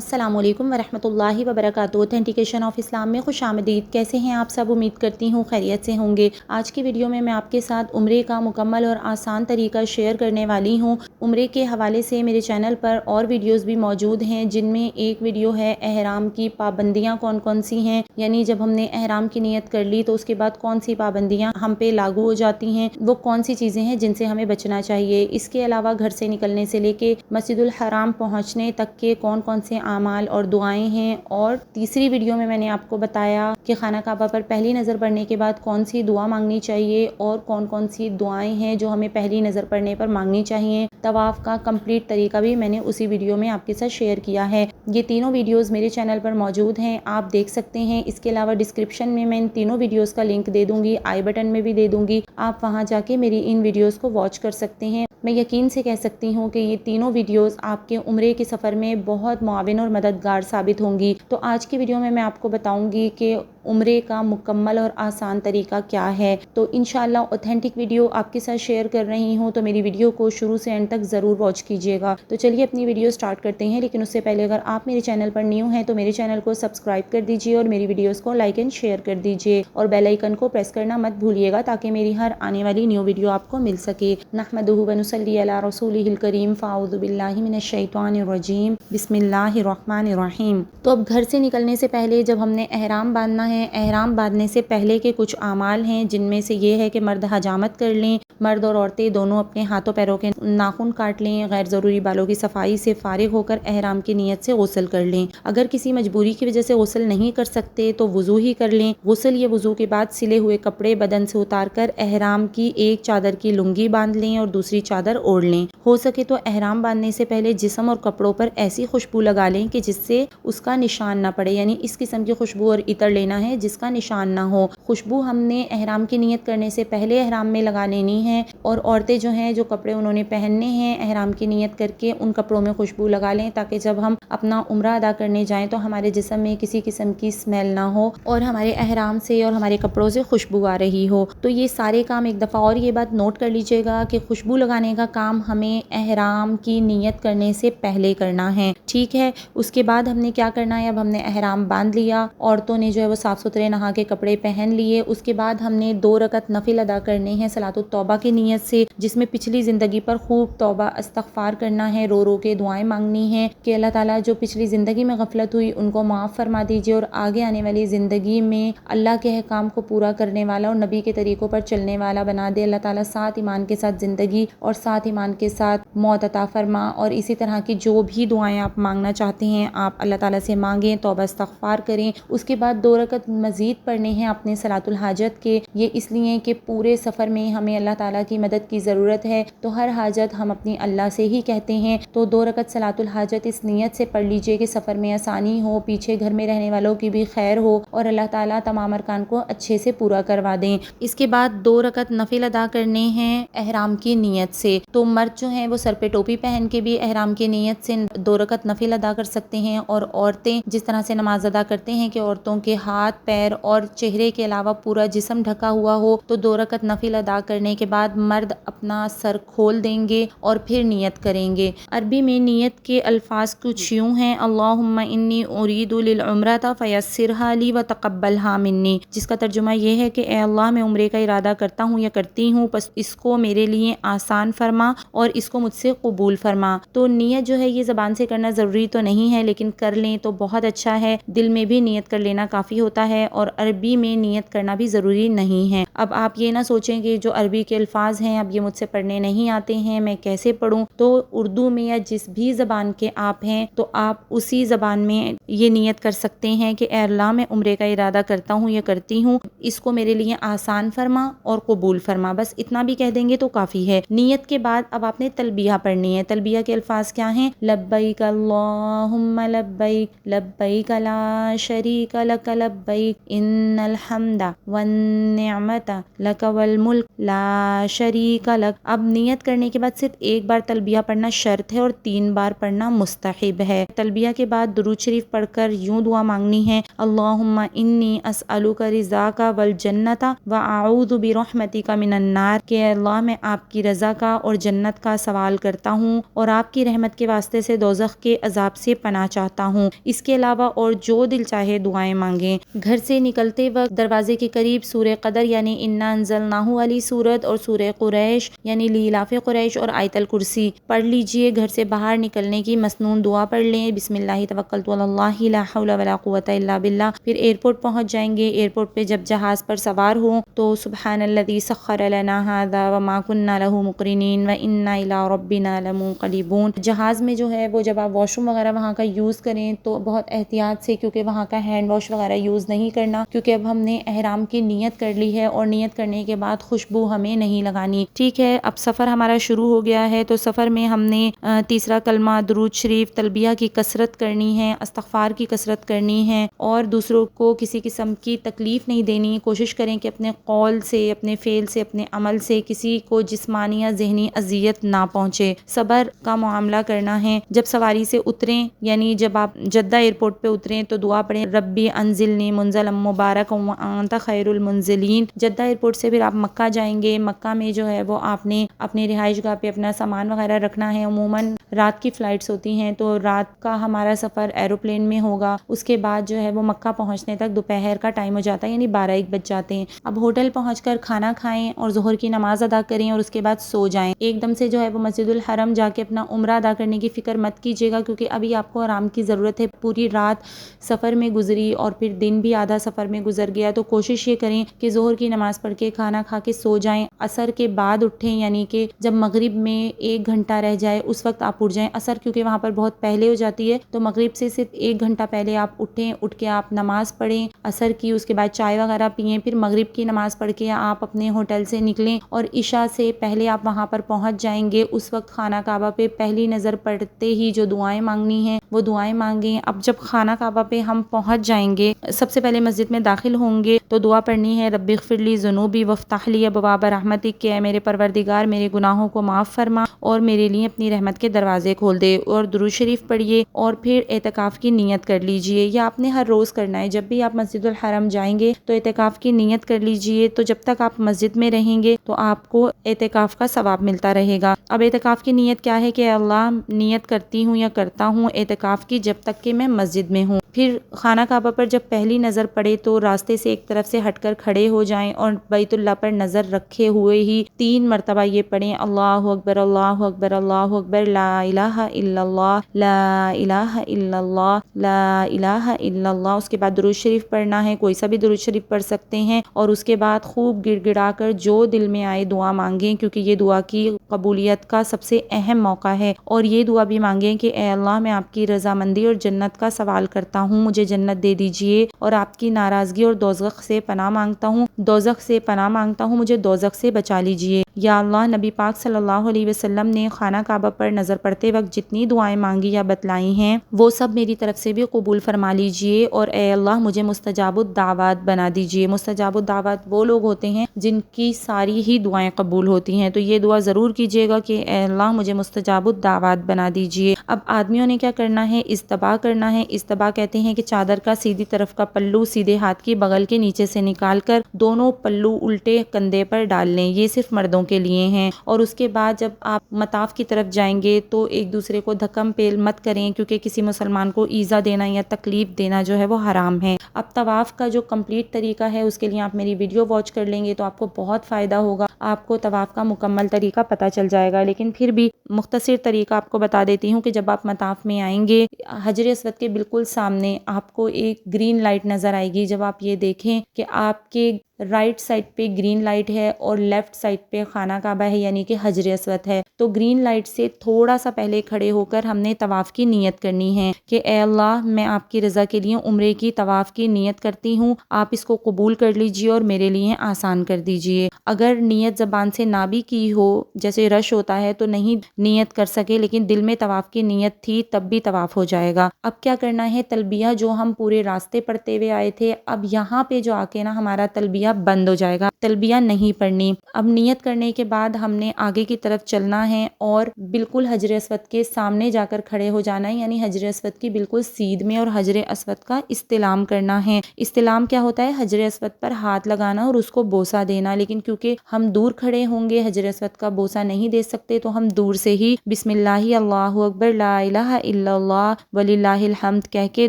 السلام علیکم ورحمۃ اللہ وبرکاتہ۔ اوتھینٹیکیشن آف اسلام میں خوش آمدید۔ کیسے ہیں آپ سب؟ امید کرتی ہوں خیریت سے ہوں گے۔ آج کی ویڈیو میں میں آپ کے ساتھ عمرے کا مکمل اور آسان طریقہ شیئر کرنے والی ہوں۔ عمرے کے حوالے سے میرے چینل پر اور ویڈیوز بھی موجود ہیں، جن میں ایک ویڈیو ہے احرام کی پابندیاں کون کون سی ہیں؟ یعنی جب ہم نے احرام کی نیت کر لی تو اس کے بعد کون سی پابندیاں ہم پہ لاگو ہو جاتی ہیں؟ وہ کون سی چیزیں ہیں جن سے ہمیں بچنا چاہیے؟ اس کے علاوہ گھر سے نکلنے سے لے کے مسجد الحرام پہنچنے تک کے کون کون سے اعمال اور دعائیں ہیں اور تیسری ویڈیو میں میں نے آپ کو بتایا کہ خانہ کعبہ پر پہلی نظر پڑنے کے بعد کون سی دعا مانگنی چاہیے اور کون کون سی دعائیں ہیں جو ہمیں پہلی نظر پڑنے پر مانگنی چاہیے۔ طواف کا کمپلیٹ طریقہ بھی میں نے اسی ویڈیو میں آپ کے ساتھ شیئر کیا ہے۔ یہ تینوں ویڈیوز میرے چینل پر موجود ہیں، آپ دیکھ سکتے ہیں۔ اس کے علاوہ ڈسکرپشن میں میں ان تینوں ویڈیوز کا لنک دے دوں گی، آئی بٹن میں بھی دے دوں گی۔ آپ وہاں جا کے میری ان ویڈیوز کو واچ کر سکتے ہیں۔ میں یقین سے کہہ سکتی ہوں کہ یہ تینوں ویڈیوز آپ کے عمرے کے سفر میں بہت معاون اور مددگار ثابت ہوں گی۔ تو آج کی ویڈیو میں میں آپ کو بتاؤں گی کہ عمرے کا مکمل اور آسان طریقہ کیا ہے؟ تو انشاءاللہ اوتھینٹک ویڈیو آپ کے ساتھ شیئر کر رہی ہوں، تو میری ویڈیو کو شروع سے اینڈ تک ضرور واچ کیجیے گا۔ تو چلیے اپنی ویڈیو سٹارٹ کرتے ہیں، لیکن اس سے پہلے اگر آپ میرے چینل پر نیو ہیں، تو میرے چینل کو سبسکرائب کر دیجیے اور میری ویڈیوز کو لائک اینڈ شیئر کر دیجیے۔ اور بیل آئیکن کو پریس کرنا مت بھولیے گا، تاکہ میری ہر آنے والی نیو ویڈیو آپ کو مل سکے۔ نحمدہ ونصلی علی رسول الکریم، فاعوذ باللہ من الشیطان الرجیم، بسم اللہ الرحمن الرحیم۔ تو اب گھر سے نکلنے سے پہلے جب ہم نے احرام باندھنا ہے احرام باندھنے سے پہلے کے کچھ اعمال ہیں، جن میں سے یہ ہے کہ مرد حجامت کر لیں۔ مرد اور عورتیں دونوں اپنے ہاتھوں پیروں کے ناخن کاٹ لیں۔ غیر ضروری بالوں کی صفائی سے فارغ ہو کر احرام کی نیت سے غسل کر لیں۔ اگر کسی مجبوری کی وجہ سے غسل نہیں کر سکتے تو وضو ہی کر لیں۔ غسل یا وضو کے بعد سلے ہوئے کپڑے بدن سے اتار کر احرام کی ایک چادر کی لنگی باندھ لیں اور دوسری چادر اوڑھ لیں۔ ہو سکے تو احرام باندھنے سے پہلے جسم اور کپڑوں پر ایسی خوشبو لگا لیں کہ جس سے اس کا نشان نہ پڑے یعنی اس قسم کی خوشبو اور عطر لینا ہے جس کا نشان نہ ہو۔ خوشبو ہم نے احرام کی نیت کرنے سے پہلے احرام میں لگا لینی ہے اور عورتیں جو ہیں، جو کپڑے انہوں نے پہننے ہیں احرام کی نیت کر کے ان کپڑوں میں خوشبو لگا لیں تاکہ جب ہم اپنا عمرہ ادا کرنے جائیں تو ہمارے جسم میں کسی قسم کی اسمیل نہ ہو اور ہمارے احرام سے اور ہمارے کپڑوں سے خوشبو آ رہی ہو۔ تو یہ سارے کام ایک دفعہ اور یہ بات نوٹ کر لیجیے گا کہ خوشبو لگانے کا کام ہمیں احرام کی نیت کرنے سے پہلے کرنا ہے۔ ٹھیک ہے، اس کے بعد ہم نے کیا کرنا ہے؟ اب ہم نے احرام باندھ لیا۔ عورتوں نے جو ہے وہ صاف ستھرے نہا کے کپڑے پہن لیے۔ اس کے بعد ہم نے دو رکت نفل ادا کرنے ہیں سلاۃ التوبہ کی نیت سے، جس میں پچھلی زندگی پر خوب توبہ، استغفار کرنا ہے، رو رو کے دعائیں مانگنی ہیں۔ کہ اللہ تعالیٰ جو پچھلی زندگی میں غفلت ہوئی، ان کو معاف فرما دیجیے اور آگے آنے والی زندگی میں اللہ کے احکام کو پورا کرنے والا اور نبی کے طریقوں پر چلنے والا بنا دے۔ اللہ تعالیٰ ساتھ ایمان کے ساتھ زندگی اور ساتھ ایمان کے ساتھ موت عطا فرما۔ اور اسی طرح کی جو بھی دعائیں آپ مانگنا چاہتے ہیں، آپ اللہ تعالیٰ سے مانگیں، توبہ، استغفار کریں۔ اس کے بعد دو رکت مزید پڑھنے ہیں اپنے صلاۃ الحاجت کے۔ یہ اس لیے کہ پورے سفر میں ہمیں اللہ تعالیٰ کی مدد کی ضرورت ہے۔ تو ہر حاجت ہم اپنی اللہ سے ہی کہتے ہیں۔ تو دو رکت صلاۃ الحاجت اس نیت سے پڑھ لیجیے کہ سفر میں آسانی ہو، پیچھے گھر میں رہنے والوں کی بھی خیر ہو اور اللہ تعالیٰ تمام ارکان کو اچھے سے پورا کروا دیں۔ اس کے بعد دو رکت نفل ادا کرنے ہیں احرام کی نیت سے۔ تو مرد جو ہیں وہ سر پہ ٹوپی پہن کے بھی احرام کی نیت سے دو رکت نفل ادا کر سکتے ہیں اور عورتیں جس طرح سے نماز ادا کرتے ہیں کہ عورتوں کے ہاتھ پیر اور چہرے کے علاوہ پورا جسم ڈھکا ہوا ہو تو دو رکت نفل ادا کرنے کے بعد مرد اپنا سر کھول دیں گے اور پھر نیت کریں گے۔ عربی میں نیت کے الفاظ کچھ یوں ہیں، اللہم انی ارید للعمرہ فیسرها لی و تقبلها منی جس کا ترجمہ یہ ہے کہ اے اللہ، میں عمرے کا ارادہ کرتا ہوں یا کرتی ہوں بس اس کو میرے لیے آسان فرما اور اس کو مجھ سے قبول فرما۔ تو نیت جو ہے، یہ زبان سے کرنا ضروری تو نہیں ہے، لیکن کر لیں تو بہت اچھا ہے۔ دل میں بھی نیت کر لینا کافی ہوتا ہے اور عربی میں نیت کرنا بھی ضروری نہیں ہے۔ اب آپ یہ نہ سوچیں کہ جو عربی کے الفاظ ہیں اب یہ مجھ سے پڑھنے نہیں آتے ہیں، میں کیسے پڑھوں؟ تو اردو میں یا جس بھی زبان کے آپ ہیں، تو آپ اسی زبان میں یہ نیت کر سکتے ہیں کہ اے اللہ، میں عمرے کا ارادہ کرتا ہوں یا کرتی ہوں، اس کو میرے لیے آسان فرما اور قبول فرما۔ بس اتنا بھی کہہ دیں گے تو کافی ہے۔ نیت کے بعد اب آپ نے تلبیہ پڑھنی ہے۔ تلبیہ کے الفاظ کیا ہیں؟ لبیک اللہم، لبیک لبیک لا شریک لک، لبیک لبیک ان الحمد والنعمت لک والملک لا شریک لک اب نیت کرنے کے بعد صرف ایک بار تلبیہ پڑھنا شرط ہے اور تین بار پڑھنا مستحب ہے۔ تلبیہ کے بعد درود شریف پڑھ کر یوں دعا مانگنی ہے، اللہم انی اسألوک رضاک والجنت واعوذ برحمتک من النار۔ کہ اللہ، میں آپ کی رضا کا اور جنت کا سوال کرتا ہوں اور آپ کی رحمت کے واسطے سے دوزخ کے عذاب سے پناہ چاہتا ہوں۔ اس کے علاوہ اور جو دل چاہے دعائیں مانگیں۔ گھر سے نکلتے وقت دروازے کے قریب سورہ قدر یعنی انا انزلناہ والی صورت اور سورہ قریش یعنی لیلاف قریش اور آیت الکرسی۔ پڑھ لیجیے گھر سے باہر نکلنے کی مسنون دعا پڑھ لیں۔ بسم اللہ، توکلت اللہ، لا حول ولا قوت الا باللہ۔ پھر ایئرپورٹ پہنچ جائیں گے۔ ایئرپورٹ پہ جب جہاز پر سوار ہوں تو سبحان الذي سخر لنا هذا وما كنا له مقرنين وانا الى ربنا لمنقلبون۔ جہاز میں جو ہے وہ جب آپ واش روم وغیرہ وہاں کا یوز کریں تو بہت احتیاط سے کیونکہ وہاں کا ہینڈ واش وغیرہ یوز نہیں کرنا، کیونکہ اب ہم نے احرام کی نیت کر لی ہے اور نیت کرنے کے بعد خوشبو ہمیں نہیں لگانی۔ ٹھیک ہے، اب سفر ہمارا شروع ہو گیا ہے، تو سفر میں ہم نے تیسرا کلمہ درود شریف، تلبیہ کی کثرت کرنی ہے، استغفار کی کثرت کرنی ہے اور دوسروں کو کسی قسم کی تکلیف نہیں دینی۔ کوشش کریں کہ اپنے قول سے، اپنے فعل سے، اپنے عمل سے کسی کو جسمانی یا ذہنی اذیت نہ پہنچے۔ صبر کا معاملہ کرنا ہے۔ جب سواری سے اتریں یعنی جب آپ جدہ ایئرپورٹ پہ اتریں تو دعا پڑھیں، ربی انزلنی منزل مبارک وانت خیر المنزلین۔ جدہ ایئرپورٹ سے پھر آپ مکہ جائیں گے، مکہ میں جو ہے وہ آپ نے اپنے رہائش گاہ پہ اپنا سامان وغیرہ رکھنا ہے۔ عموماً رات کی فلائٹس ہوتی ہیں تو رات کا ہمارا سفر ایروپلین میں ہوگا۔ اس کے بعد جو ہے وہ مکہ پہنچنے تک دوپہر کا ٹائم ہو جاتا ہے یعنی بارہ ایک بج جاتے ہیں۔ اب ہوٹل پہنچ کر کھانا کھائیں اور ظہر کی نماز ادا کریں اور اس کے بعد سو جائیں۔ ایک دم سے جو ہے وہ مسجد الحرم جا کے اپنا عمرہ ادا کرنے کی فکر مت کیجیے گا، کیونکہ ابھی آپ کو آرام کی ضرورت ہے۔ پوری رات سفر میں گزری اور پھر دن بھی آدھا سفر میں گزر گیا تو کوشش یہ کریں کہ ظہر کی نماز پڑھ کے کھانا کھا کے سو جائیں۔ اثر کے بعد اٹھیں یعنی کہ جب مغرب میں ایک گھنٹہ رہ جائے، اس وقت آپ اٹھ جائیں۔ اثر کیونکہ وہاں پر بہت پہلے ہو جاتی ہے، تو مغرب سے صرف ایک گھنٹہ پہلے آپ اٹھیں، اٹھ کے آپ نماز پڑھیں۔ اثر کی اس کے بعد چائے وغیرہ پئیں، پھر مغرب کی نماز پڑھ کے آپ اپنے ہوٹل سے نکلیں اور عشاء سے پہلے آپ وہاں پر پہنچ جائیں گے۔ اس وقت خانہ کعبہ پہ پہلی نظر پڑتے ہی جو دعائیں مانگنی ہیں، وہ دعائیں مانگیں۔ اب جب خانہ کعبہ پہ ہم پہنچ جائیں گے، سب سے پہلے مسجد میں داخل ہوں گے تو دعا پڑھنی ہے، رب فرلی جنوبی وفتاحلی بباب رحمتک، کہ میرے پروردگار، میرے گناہوں کو معاف فرما اور میرے لیے اپنی رحمت کے دروازے کھول دے اور درود شریف پڑھیے اور پھر اعتکاف کی نیت کر لیجیے یا آپ نے ہر روز کرنا ہے۔ جب بھی آپ مسجد الحرم جائیں گے تو اعتکاف کی نیت کر لیجیے تو جب تک آپ مسجد میں رہیں گے تو آپ کو اعتکاف کا ثواب ملتا رہے گا۔ اب اعتکاف کی نیت کیا ہے کہ اللہ نیت کرتی ہوں یا کرتا ہوں اعتکاف کی جب تک کہ میں مسجد میں ہوں۔ پھر خانہ کعبہ پر جب پہلی نظر پڑے تو راستے سے ایک طرف سے ہٹ کر کھڑے ہو جائیں اور بیت اللہ پر نظر رکھے ہوئے ہی تین مرتبہ یہ پڑھیں، اللہ اکبر اللہ اکبر اللہ اکبر، لا الہ الا اللہ، لا الہ الا اللہ، لا الہ الا اللہ۔ اس کے بعد درود شریف پڑھنا ہے، کوئی سا بھی درود شریف پڑھ سکتے ہیں اور اس کے بعد خوب گڑ گڑا کر جو دل میں آئے دعا مانگیں، کیونکہ یہ دعا کی قبولیت کا سب سے اہم موقع ہے۔ اور یہ دعا بھی مانگیں کہ اے اللہ، میں آپ کی رضامندی اور جنت کا سوال کرتا ہوں، مجھے جنت دے دیجیے اور آپ کی ناراضگی اور دوزخ سے پناہ مانگتا ہوں۔ دوزخ سے پناہ مانگتا ہوں، مجھے دوزخ سے بچا لیجیے۔ یا اللہ، نبی پاک صلی اللہ علیہ وسلم نے خانہ کعبہ پر نظر پڑتے وقت جتنی دعائیں مانگی یا بتلائی ہیں، وہ سب میری طرف سے بھی قبول فرما لیجیے۔ اور اے اللہ، مجھے مستجاب الدعوات بنا دیجیے۔ مستجاب الدعوات وہ لوگ ہوتے ہیں جن کی ساری ہی دعائیں قبول ہوتی ہیں۔ تو یہ دعا ضرور کیجیے گا کہ اے اللہ، مجھے مستجاب الدعوات بنا دیجیے۔ اب آدمیوں نے کیا کرنا ہے؟ استباع کرنا ہے۔ استباع کہتے ہیں کہ چادر کا سیدھی طرف کا پلو سیدھے ہاتھ کی بغل کے نیچے سے نکال کر دونوں پلو الٹے کندھے پر ڈال لیں۔ یہ صرف مردوں کے لیے ہیں۔ اور اس کے بعد جب آپ مطاف کی طرف جائیں گے تو ایک دوسرے کو دھکم پیل مت کریں، کیونکہ کسی مسلمان کو ایزا دینا یا تکلیف دینا جو ہے وہ حرام ہے۔ اب طواف کا جو کمپلیٹ طریقہ ہے، اس کے لیے آپ میری ویڈیو واچ کر لیں گے تو آپ کو بہت فائدہ ہوگا۔ آپ کو طواف کا مکمل طریقہ پتہ چل جائے گا، لیکن پھر بھی مختصر طریقہ آپ کو بتا دیتی ہوں کہ جب آپ مطاف میں آئیں گے، حجر اسود کے بالکل سامنے آپ کو ایک گرین لائٹ نظر آئے گی۔ جب آپ یہ دیکھیں کہ آپ کے رائٹ سائڈ پہ گرین لائٹ ہے اور لیفٹ سائڈ پہ خانہ کعبہ ہے یعنی کہ حجر اسود ہے۔ تو گرین لائٹ سے تھوڑا سا پہلے کھڑے ہو کر ہم نے طواف کی نیت کرنی ہے کہ اے اللہ، میں آپ کی رضا کے لیے عمرے کی طواف کی نیت کرتی ہوں۔ آپ اس کو قبول کر لیجیے اور میرے لیے آسان کر دیجیے۔ اگر نیت زبان سے نہ بھی کی ہو، جیسے رش ہوتا ہے تو نہیں نیت کر سکے، لیکن دل میں طواف کی نیت تھی تب بھی طواف ہو جائے گا۔ اب کیا کرنا ہے؟ تلبیہ جو ہم پورے راستے پڑھتے ہوئے آئے تھے، اب یہاں پہ جو آ کے نا ہمارا تلبیہ تلبیہ بند ہو جائے گا۔ تلبیہ نہیں پڑھنی۔ اب نیت کرنے کے بعد ہم نے آگے کی طرف چلنا ہے اور بالکل حجر اسود کے سامنے جا کر کھڑے ہو جانا ہے۔ یعنی حجر اسود کی بالکل سیدھ میں اور حجر اسود کا استلام کرنا ہے۔ استلام کیا ہوتا ہے؟ حجر اسود پر ہاتھ لگانا اور اس کو بوسا دینا۔ لیکن کیونکہ ہم دور کھڑے ہوں گے، حجر اسود کا بوسا نہیں دے سکتے، تو ہم دور سے ہی بسم اللہ اللہ اکبر، لا الہ الا اللہ ولی اللہ الحمد کہہ کے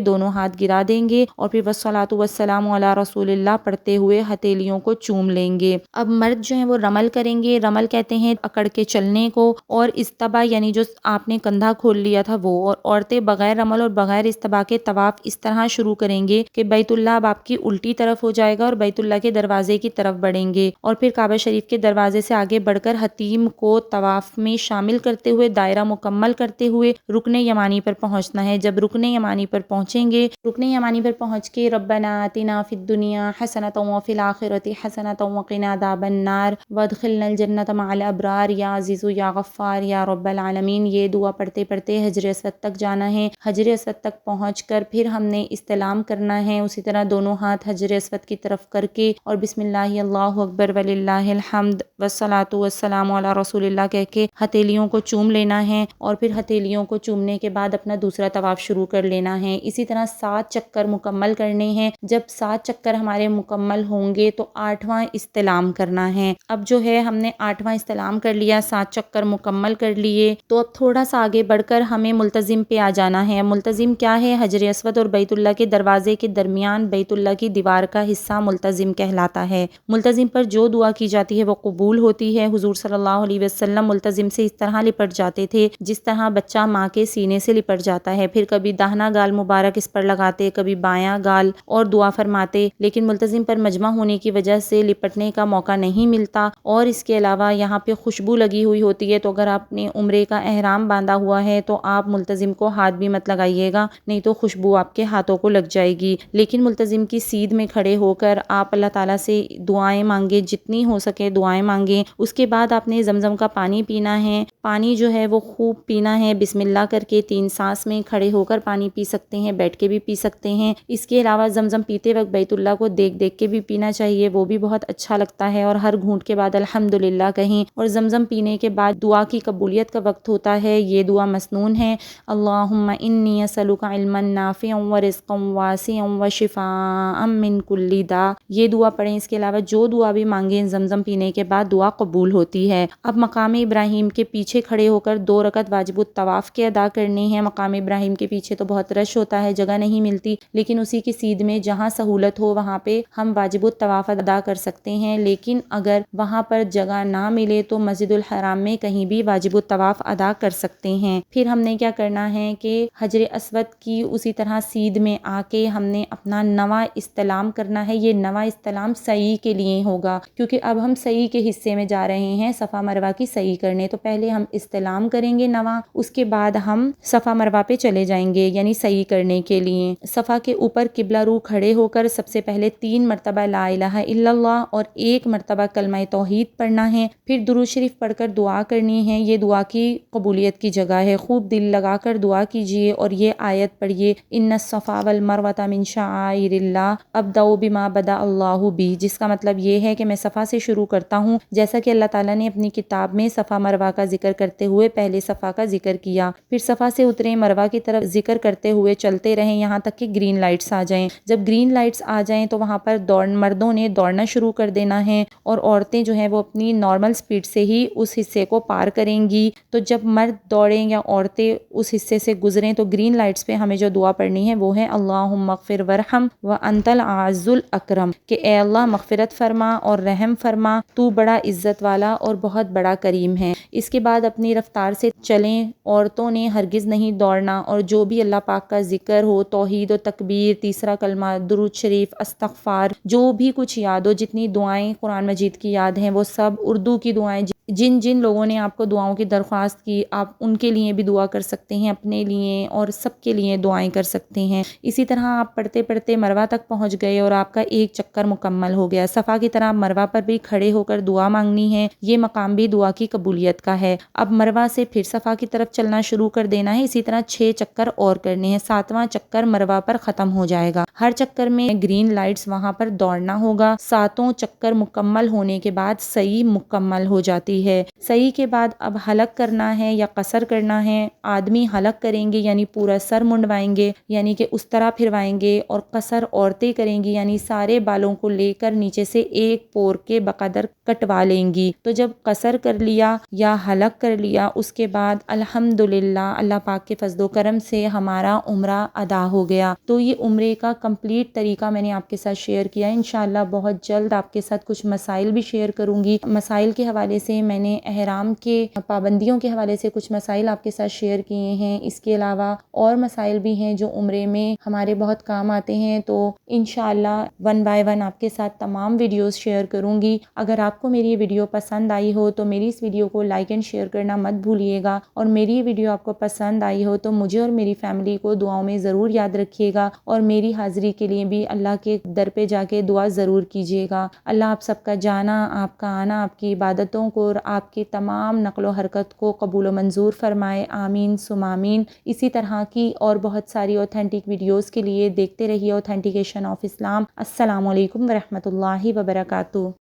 دونوں ہاتھ گرا دیں گے۔ اور پھر وسلاۃ وسلام علیہ رسول اللہ پڑھتے ہوئے ہتھیلیوں کو چوم لیں گے۔ اب مرد جو ہیں وہ رمل کریں گے۔ رمل کہتے ہیں اکڑ کے چلنے کو اور استبا یعنی جو آپ نے کندھا کھول لیا تھا وہ اور عورتیں بغیر رمل اور بغیر استبا کے طواف اس طرح شروع کریں گے کہ بیت اللہ اب آپ کی الٹی طرف ہو جائے گا اور بیت اللہ کے دروازے کی طرف بڑھیں گے اور پھر کعبہ شریف کے دروازے سے آگے بڑھ کر حتیم کو طواف میں شامل کرتے ہوئے دائرہ مکمل کرتے ہوئے رکن یمانی پر پہنچنا ہے۔ جب رکن یمانی پر پہنچیں گے، رکن یمانی پر پہنچ کے ربنا آتنا فی الدنیا حسنۃ وفی الاخرۃ حسنۃ وقنا عذاب النار. وادخلنا الجنۃ مع الابرار یا عزیز یا غفار یا رب العالمین یہ دعا پڑھتے پڑھتے حجر اسود تک جانا ہے. حجر اسود تک پہنچ کر پھر ہم نے استلام کرنا ہے. اسی طرح دونوں ہاتھ حجر اسود کی طرف کر کے اور بسم اللہ اللہ اکبر ولی اللہ الحمد وسلاۃ والسلام علی رسول اللہ کہہ کے ہتھیلیوں کو چوم لینا ہے اور پھر ہتھیلیوں کو چومنے کے بعد اپنا دوسرا طواف شروع کر لینا ہے. اسی طرح سات چکر مکمل کرنے ہیں. جب سات چکر ہمارے مکمل ہوں گے تو آٹھواں استلام کرنا ہے۔ اب جو ہے، ہم نے آٹھواں استلام کر لیا، سات چکر مکمل کر لیے۔ تو اب تھوڑا سا آگے بڑھ کر ہمیں ملتظم پہ آ جانا ہے۔ ملتظم کیا ہے؟ حجر اسود اور بیت اللہ کے دروازے کے درمیان بیت اللہ کی دیوار کا حصہ ملتظم کہلاتا ہے۔ ملتظم پر جو دعا کی جاتی ہے، وہ قبول ہوتی ہے۔ حضور صلی اللہ علیہ وسلم ملتظم سے اس طرح لپٹ جاتے تھے، جس طرح بچہ ماں کے سینے سے لپٹ جاتا ہے۔ پھر کبھی دہنا گال مبارک اس پر لگاتے، کبھی بایاں گال اور دعا فرماتے، لیکن ملتظم پر مجمع ہونے کی وجہ سے لپٹنے کا موقع نہیں ملتا اور اس کے علاوہ یہاں پہ خوشبو لگی ہوئی ہوتی ہے تو اگر آپ نے عمرے کا احرام باندھا ہوا ہے تو آپ ملتظم کو ہاتھ بھی مت لگائیے گا، نہیں تو خوشبو آپ کے ہاتھوں کو لگ جائے گی۔ لیکن ملتظم کی سیدھ میں کھڑے ہو کر آپ اللہ تعالیٰ سے دعائیں مانگے جتنی ہو سکے دعائیں مانگیں۔ اس کے بعد آپ نے زمزم کا پانی پینا ہے۔ پانی جو ہے وہ خوب پینا ہے۔ بسم اللہ کر کے تین سانس میں کھڑے ہو کر پانی پی سکتے ہیں، بیٹھ کے بھی پی سکتے ہیں۔ اس کے علاوہ زمزم پیتے وقت بیت اللہ کو دیکھ دیکھ کے بھی پینا چاہیے، وہ بھی بہت اچھا لگتا ہے۔ اور ہر گھونٹ کے بعد الحمد للہ کہیں۔ اور زمزم پینے کے بعد دعا کی قبولیت کا وقت ہوتا ہے، یہ دعا مسنون ہے۔ اللہم انی اسلک علما نافعا ورزقا واسعا وشفاء من کل دا یہ دعا پڑھیں۔ اس کے علاوہ جو دعا بھی مانگیں زمزم پینے کے بعد دعا قبول ہوتی ہے۔ اب مقام ابراہیم کے پیچھے پیچھے کھڑے ہو کر دو رکعت واجب الطواف کے ادا کرنے ہیں۔ مقام ابراہیم کے پیچھے تو بہت رش ہوتا ہے، جگہ نہیں ملتی، لیکن اسی کی سیدھ میں جہاں سہولت ہو، وہاں پہ ہم واجب الطواف ادا کر سکتے ہیں۔ لیکن اگر وہاں پر جگہ نہ ملے تو مسجد الحرام میں کہیں بھی واجب الطواف ادا کر سکتے ہیں۔ پھر ہم نے کیا کرنا ہے کہ حجر اسود کی اسی طرح سیدھ میں آ کے ہم نے اپنا نواں استلام کرنا ہے۔ یہ نواں استلام صحیح کے لیے ہوگا، کیونکہ اب ہم صحیح کے حصے میں جا رہے ہیں، صفا مروا کی صحیح کرنے۔ تو پہلے ہم استلام کریں گے نواں، اس کے بعد ہم صفا مروا پہ چلے جائیں گے یعنی صحیح کرنے کے لیے۔ صفا کے اوپر قبلہ رو کھڑے ہو کر سب سے پہلے تین مرتبہ لا الہ الا اللہ اور ایک مرتبہ کلمہ توحید پڑھنا ہے۔ پھر درود شریف پڑھ کر دعا کرنی ہے۔ یہ دعا کی قبولیت کی جگہ ہے۔ خوب دل لگا کر دعا کیجیے اور یہ آیت پڑھیے ان الصفا والمروہ من شعائر اللہ۔ ابدؤ بما بدا اللہ بھی جس کا مطلب یہ ہے کہ میں صفا سے شروع کرتا ہوں۔ جیسا کہ اللہ تعالیٰ نے اپنی کتاب میں صفا مروا کا ذکر کرتے ہوئے پہلے صفا کا ذکر کیا۔ پھر صفا سے اترے مروا کی طرف ذکر کرتے ہوئے چلتے رہیں یہاں تک کہ گرین لائٹس آ جائیں۔ جب گرین لائٹس آ جائیں تو وہاں پر دوڑ، مردوں نے دوڑنا شروع کر دینا ہے اور عورتیں جو ہیں وہ اپنی نارمل سپیڈ سے ہی اس حصے کو پار کریں گی۔ تو جب مرد دوڑیں یا عورتیں اس حصے سے گزریں تو گرین لائٹس پہ ہمیں جو دعا پڑھنی ہے وہ ہے اللہ مغفر ورحم و انتل عز الاکرم کہ اے اللہ مغفرت فرما اور رحم فرما۔ تو بڑا عزت والا اور بہت بڑا کریم ہے۔ اس کے بعد بعد اپنی رفتار سے چلیں، عورتوں نے ہرگز نہیں دوڑنا۔ اور جو بھی اللہ پاک کا ذکر ہو، توحید و تکبیر، تیسرا کلمہ، درود شریف، استغفار، جو بھی کچھ یاد ہو، جتنی دعائیں قرآن مجید کی یاد ہیں، وہ سب اردو کی دعائیں جن جن لوگوں نے آپ کو دعاؤں کی درخواست کی، آپ ان کے لیے بھی دعا کر سکتے ہیں، اپنے لیے اور سب کے لیے دعائیں کر سکتے ہیں۔ اسی طرح آپ پڑھتے پڑھتے مروا تک پہنچ گئے اور آپ کا ایک چکر مکمل ہو گیا۔ صفا کی طرح مروا پر بھی کھڑے ہو کر دعا مانگنی ہے، یہ مقام بھی دعا کی قبولیت کا ہے۔ اب مروا سے پھر صفا کی طرف چلنا شروع کر دینا ہے۔ اسی طرح چھ چکر اور کرنے ہیں، ساتواں چکر مروا پر ختم ہو جائے گا۔ ہر چکر میں گرین لائٹس وہاں پر دوڑنا ہوگا۔ ساتوں چکر مکمل ہونے کے بعد صحیح مکمل ہو جاتی ہے۔ صحیح کے بعد اب حلق کرنا ہے یا قصر کرنا ہے۔ آدمی حلق کریں گے یعنی پورا سر منڈوائیں گے یعنی کہ اس طرح پھروائیں گے اور قصر عورتیں کریں گی یعنی سارے بالوں کو لے کر نیچے سے ایک پور کے بقدر کٹوا لیں گی۔ تو جب قصر کر لیا یا حلق کر لیا، اس کے بعد الحمد للہ اللہ پاک کے فضل و کرم سے ہمارا عمرہ ادا ہو گیا۔ تو یہ عمرے کا کمپلیٹ طریقہ میں نے آپ کے ساتھ شیئر کیا انشاءاللہ بہت جلد آپ کے ساتھ کچھ مسائل بھی شیئر کروں گی مسائل کے حوالے سے میں نے احرام کے پابندیوں کے حوالے سے کچھ مسائل آپ کے ساتھ شیئر کیے ہیں۔ اس کے علاوہ اور مسائل بھی ہیں جو عمرے میں ہمارے بہت کام آتے ہیں۔ تو انشاءاللہ ون بائی ون آپ کے ساتھ تمام ویڈیوز شیئر کروں گی اگر آپ کو میری یہ ویڈیو پسند آئی ہو تو میری اس ویڈیو کو لائک اینڈ شیئر کرنا مت بھولیے گا۔ اور میری یہ ویڈیو آپ کو پسند آئی ہو تو مجھے اور میری فیملی کو دعاؤں میں ضرور یاد رکھیے گا۔ اور میری حاضری کے لیے بھی اللہ کے در پہ جا کے دعا ضرور کیجیے گا۔ اللہ آپ سب کا جانا، آپ کا آنا، آپ کی عبادتوں کو اور آپ کی تمام نقل و حرکت کو قبول و منظور فرمائے۔ آمین سمامین اسی طرح کی اور بہت ساری اوتھینٹک ویڈیوز کے لیے دیکھتے رہیے اوتھینٹیکیشن آف اسلام السلام علیکم ورحمۃ اللہ وبرکاتہ۔